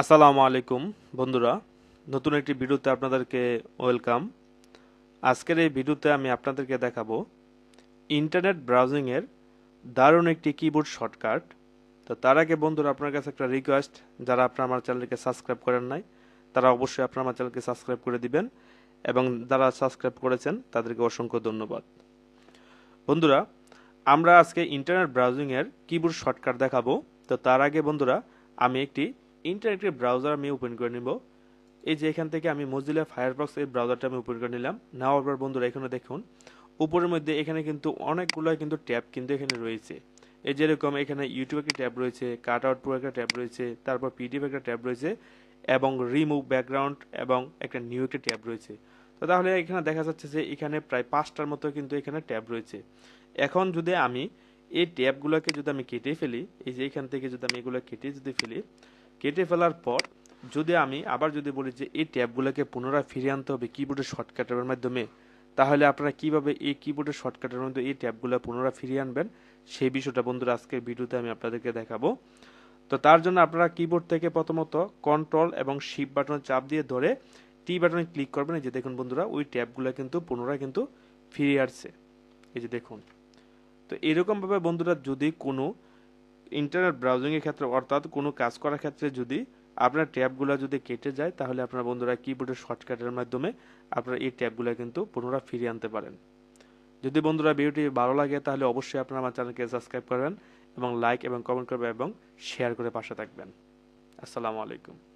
আসসালামু আলাইকুম, বন্ধুরা। নতুন একটি ভিডিওতে আপনাদেরকে ওয়েলকাম। আজকের এই ভিডিওতে আমি আপনাদেরকে দেখাবো ইন্টারনেট ব্রাউজিংয়ের দারুণ একটি কিবোর্ড শর্টকাট তো তার আগে, বন্ধুরা, আপনার কাছে একটা রিকোয়েস্ট যারা আপনার আমার চ্যানেলকে সাবস্ক্রাইব করেন নাই, তারা অবশ্যই আপনার আমার চ্যানেলকে সাবস্ক্রাইব করে দিবেন এবং যারা সাবস্ক্রাইব করেছেন, তাদেরকে অসংখ্য ধন্যবাদ। বন্ধুরা, আমরা আজকে ইন্টারনেট ব্রাউজিংয়ের কিবোর্ড শর্টকাট দেখাবো। তো তার আগে, বন্ধুরা, আমি একটি ইন্টারেক্টিভ ব্রাউজার আমি ওপেন করে নিব। এই যে এখান থেকে আমি মজিলা ফায়ারবক্স এই ব্রাউজারটা আমি ওপেন করে নিলাম। নেওয়ার পর বন্ধুরা এখানে দেখুন, উপরের মধ্যে এখানে কিন্তু অনেকগুলো কিন্তু ট্যাব কিন্তু এখানে রয়েছে। এই যেরকম এখানে ইউটিউব একটা ট্যাব রয়েছে কাট আউট প্রো একটা ট্যাব রয়েছে, তারপর পিডিএফ একটা ট্যাব রয়েছে এবং রিমুভ ব্যাকগ্রাউন্ড এবং একটা নিউ একটা ট্যাব রয়েছে। তো তাহলে এখানে দেখা যাচ্ছে যে এখানে প্রায় পাঁচটার মতো কিন্তু এখানে ট্যাব রয়েছে। এখন যদি আমি এই ট্যাবগুলোকে যদি আমি কেটে ফেলি, এই যে এখান থেকে যদি আমি এগুলো কেটে যদি ফেলি কেটে ফেলার পর যদি আমি আবার যদি বলি যে এই ট্যাবগুলোকে পুনরায় ফিরিয়ে আনতে হবে কিবোর্ডের শর্টকাটের মাধ্যমে, তাহলে আপনারা কীভাবে এই কিবোর্ডের শর্টকাটের মধ্যে এই ট্যাবগুলো পুনরায় ফিরিয়ে আনবেন? সেই বিষয়টা বন্ধুরা আজকের ভিডিওতে আমি আপনাদেরকে দেখাবো। তো তার জন্য আপনারা কিবোর্ড থেকে প্রথমত কন্ট্রোল এবং শিপ বাটন চাপ দিয়ে ধরে টি বাটনে ক্লিক করবেন। এই যে দেখুন বন্ধুরা, ওই ট্যাবগুলো কিন্তু পুনরায় কিন্তু ফিরিয়ে আসছে। এই যে দেখুন। তো এরকমভাবে বন্ধুরা যদি কোনো ইন্টারনেট ব্রাউজিংয়ের ক্ষেত্রে, অর্থাৎ কোনো কাজ করার ক্ষেত্রে যদি আপনার ট্যাবগুলো যদি কেটে যায়, তাহলে আপনার বন্ধুরা কিবোর্ডের শর্টকাটের মাধ্যমে আপনার এই ট্যাবগুলো কিন্তু পুনরায় ফিরিয়ে আনতে পারেন। যদি বন্ধুরা ভিডিওটি ভালো লাগে, তাহলে অবশ্যই আপনারা আমার চ্যানেলকে সাবস্ক্রাইব করবেন এবং লাইক এবং কমেন্ট করবেন এবং শেয়ার করে পাশে থাকবেন। আসসালামু আলাইকুম।